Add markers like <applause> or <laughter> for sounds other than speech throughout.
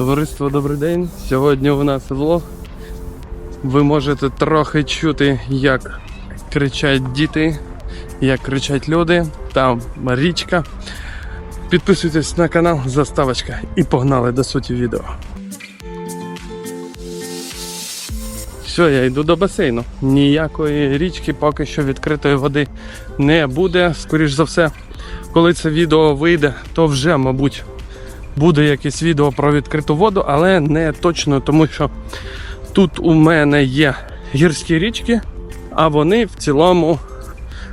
Товариство, добрий день. Сьогодні у нас влог. Ви можете трохи чути, як кричать діти, як кричать люди. Там річка. Підписуйтесь на канал, заставочка і погнали до суті відео. Все, я йду до басейну. Ніякої річки, поки що відкритої води не буде. Скоріш за все, коли це відео вийде, то вже, мабуть, буде якесь відео про відкриту воду, але не точно, тому що тут у мене є гірські річки, а вони в цілому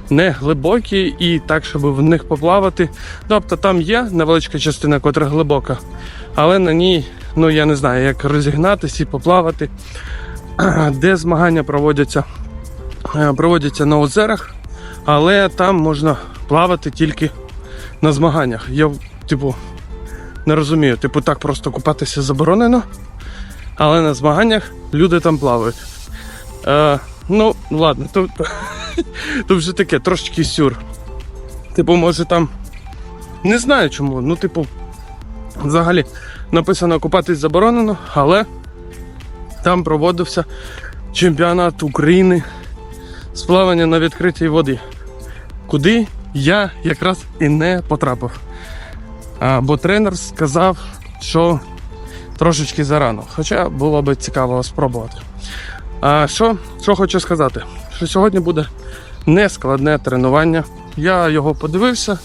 не глибокі і так, щоб в них поплавати. Тобто там є невеличка частина, котра глибока, але на ній, ну я не знаю, як розігнатися і поплавати. <clears throat> Де змагання проводяться, Е, проводяться на озерах, але там можна плавати тільки на змаганнях. Я, типу, не розумію, типу, так просто купатися заборонено, але на змаганнях люди там плавають. Е, ну, ладно, то, <laughs> то, вже таке трошечки сюр. Типу, може там. Не знаю чому. Ну, типу, взагалі написано купатись заборонено, але там проводився чемпіонат України з плавання на відкритій воді, куди я якраз і не потрапив. Бо тренер сказав, що трошечки зарано. Хоча було би цікаво спробувати. А що, що хочу сказати? Що сьогодні буде нескладне тренування. Я його подивився.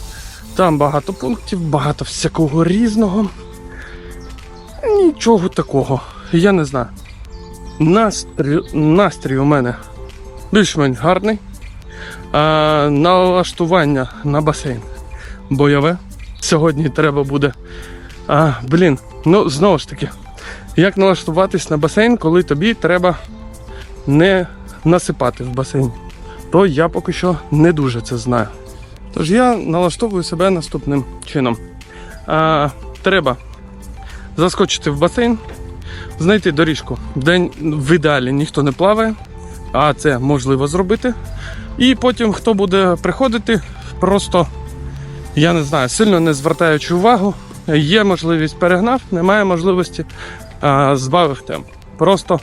Там багато пунктів, багато всякого різного. Нічого такого. Я не знаю. Настрій, настрій у мене більш-менш гарний. А, налаштування на басейн бойове. Сьогодні треба буде. А, блін, ну знову ж таки, як налаштуватись на басейн, коли тобі треба не насипати в басейні. То я поки що не дуже це знаю. Тож я налаштовую себе наступним чином. А, треба заскочити в басейн, знайти доріжку, де в ідеалі ніхто не плаває, а це можливо зробити. І потім, хто буде приходити, просто я не знаю, сильно не звертаючи увагу, є можливість перегнав, немає можливості а, збавив темп. Просто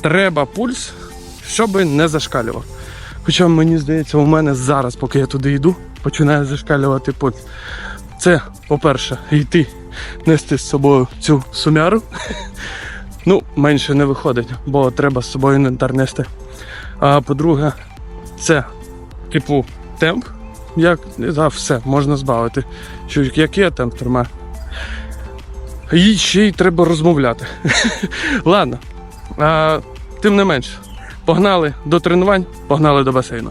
треба пульс, щоб не зашкалював. Хоча мені здається, у мене зараз, поки я туди йду, починає зашкалювати пульс. Це, по-перше, йти нести з собою цю сумяру. <laughs> Ну, менше не виходить, бо треба з собою інвентар нести. А по-друге, це, типу, темп. Як да, все, можна збавити. Що, який я темп тримаю. І ще й треба розмовляти. <laughs> Ладно. А, тим не менш, погнали до тренувань, погнали до басейну.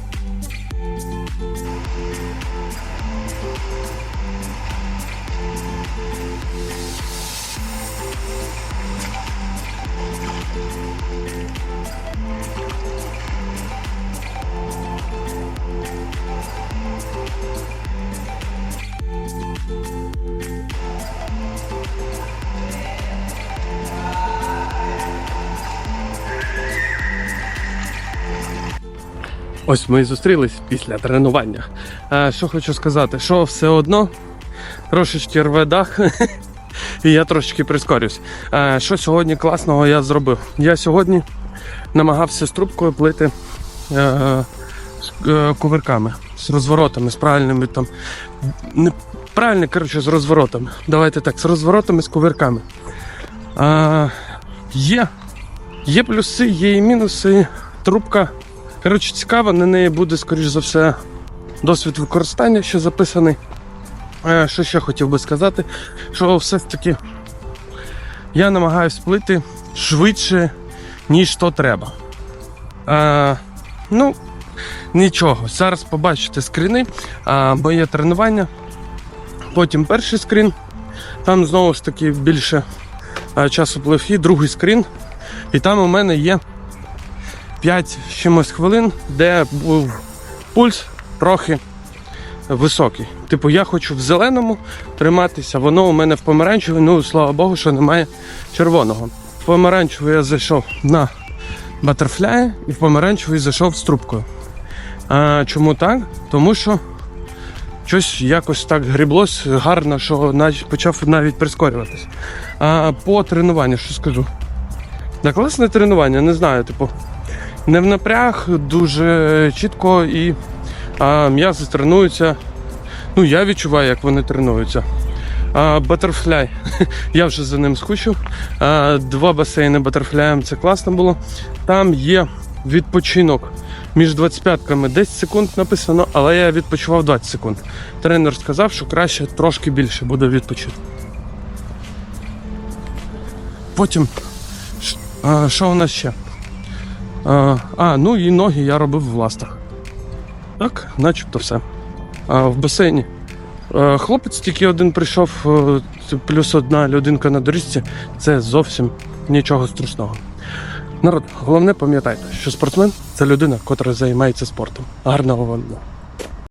Ось ми і зустрілись після тренування. Е, що хочу сказати, що все одно трошечки рве дах, <laughs> і я трошечки прискорюсь. Е, що сьогодні класного я зробив? Я сьогодні намагався з трубкою плити е, з е, кувирками, з розворотами, з правильними там. Не, правильно, коротше, з розворотами. Давайте так, з розворотами, з кувирками. Е, є, є плюси, є і мінуси. Трубка. Коротше, цікаво, на неї буде, скоріш за все, досвід використання, що записаний. Е, Що ще хотів би сказати, що все ж таки я намагаюся плити швидше, ніж то треба. Е, ну, нічого. Зараз побачите скріни, а, моє тренування. Потім перший скрін. Там знову ж таки більше часу плив і другий скрін. І там у мене є 5 чимось хвилин, де був пульс трохи високий. Типу, я хочу в зеленому триматися, воно у мене в помаранчевому, ну слава Богу, що немає червоного. В помаранчевий я зайшов на батерфляї і в помаранчевий зайшов з трубкою. А, чому так? Тому що щось якось так гріблось гарно, що почав навіть прискорюватись. А по тренуванню, що скажу? Да, класне тренування, не знаю, типу, не в напряг, дуже чітко і м'язи тренуються. Ну, я відчуваю, як вони тренуються. Батерфляй. <laughs> Я вже за ним скучив. Два басейни батерфляєм це класно було. Там є відпочинок між 25-ками 10 секунд написано, але я відпочивав 20 секунд. Тренер сказав, що краще трошки більше буде відпочити. Потім, що у нас ще? А, ну і ноги я робив в ластах. Так, начебто все. А, в басейні. А, Хлопець тільки один прийшов, е, плюс одна людинка на доріжці. Це зовсім нічого страшного. Народ, головне пам'ятайте, що спортсмен це людина, котра займається спортом. Гарного вам дня!